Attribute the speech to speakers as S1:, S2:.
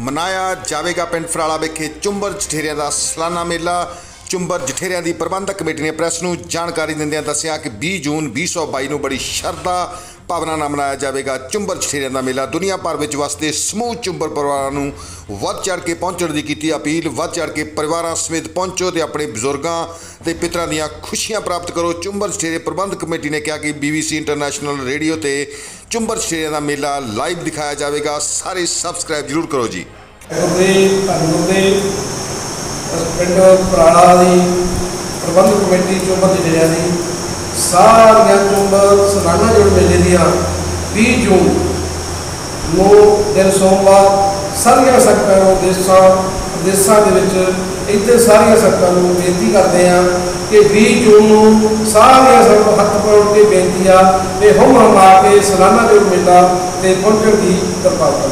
S1: ਮਨਾਇਆ ਜਾਵੇਗਾ ਪਿੰਡ ਫਰਾਲਾ ਵਿਖੇ ਚੁੰਬਰ ਜਠੇਰਿਆਂ ਦਾ ਸਾਲਾਨਾ ਮੇਲਾ। ਚੁੰਬਰ ਜਠੇਰਿਆਂ ਦੀ ਪ੍ਰਬੰਧਕ ਕਮੇਟੀ ਨੇ ਪ੍ਰੈਸ ਨੂੰ ਜਾਣਕਾਰੀ ਦਿੰਦਿਆਂ ਦੱਸਿਆ ਕਿ 20 ਜੂਨ 2022 ਨੂੰ ਬੜੀ ਸ਼ਰਧਾ ਭਾਵਨਾ ਨਾਲ ਮਨਾਇਆ ਜਾਵੇਗਾ ਚੁੰਬਰ ਜਠੇਰਿਆਂ ਦਾ ਮੇਲਾ। ਦੁਨੀਆ ਭਰ ਵਿੱਚ ਵਸਦੇ ਸਮੂਹ ਚੁੰਬਰ ਪਰਿਵਾਰਾਂ ਨੂੰ ਵੱਧ ਚੜ ਕੇ ਪਹੁੰਚਣ ਦੀ ਕੀਤੀ ਅਪੀਲ। ਵੱਧ ਚੜ ਕੇ ਪਰਿਵਾਰਾਂ ਸਮੇਤ ਪਹੁੰਚੋ ਤੇ ਆਪਣੇ ਬਜ਼ੁਰਗਾਂ ਤੇ ਪਿਤਰਾਂ ਦੀਆਂ ਖੁਸ਼ੀਆਂ ਪ੍ਰਾਪਤ ਕਰੋ। ਚੁੰਬਰ ਜਠੇਰੇ ਪ੍ਰਬੰਧਕ ਕਮੇਟੀ ਨੇ ਕਿਹਾ ਕਿ BBC ਇੰਟਰਨੈਸ਼ਨਲ ਰੇਡੀਓ ਤੇ ਚੁੰਬਰ ਜਠੇਰਿਆਂ ਦਾ ਮੇਲਾ ਲਾਈਵ ਦਿਖਾਇਆ ਜਾਵੇਗਾ। ਸਾਰੇ ਸਬਸਕ੍ਰਾਈਬ ਜ਼ਰੂਰ ਕਰੋ ਜੀ।
S2: ਉਹਦੇ ਧੰਨਵਾਦ ਦੇ ਪਿੰਡ ਪਰਾਲਾ ਦੀ ਪ੍ਰਬੰਧਕ ਕਮੇਟੀ ਚੁੰਬਤ ਜ਼ਿਲ੍ਹਿਆਂ ਦੀ ਸਾਰੀਆਂ ਚੁੰਬਤ ਸਲਾਨਾ ਜੋੜ ਮੇਲੇ ਦੀਆਂ 20 ਜੂਨ ਨੂੰ ਦਿਨ ਸੋਮਵਾਰ, ਸਾਰੀਆਂ ਸੰਗਤਾਂ ਨੂੰ ਦੇਸ਼ਾਂ, ਪ੍ਰਦੇਸ਼ਾਂ ਦੇ ਵਿੱਚ ਇੱਥੇ ਸਾਰੀਆਂ ਸੰਗਤਾਂ ਨੂੰ ਬੇਨਤੀ ਕਰਦੇ ਆ ਕਿ 20 ਜੂਨ ਨੂੰ ਸਾਰੀਆਂ ਸੰਗਤਾਂ ਹੱਥ ਪਾਉਣ ਕੇ ਬੇਨਤੀ ਆ ਕਿ ਹਮ ਹਮਾ ਕੇ ਸਲਾਨਾ ਜੋ ਮੇਲਾ ਤੇ ਪਹੁੰਚਣ ਦੀ ਕਿਰਪਾਲਤਾ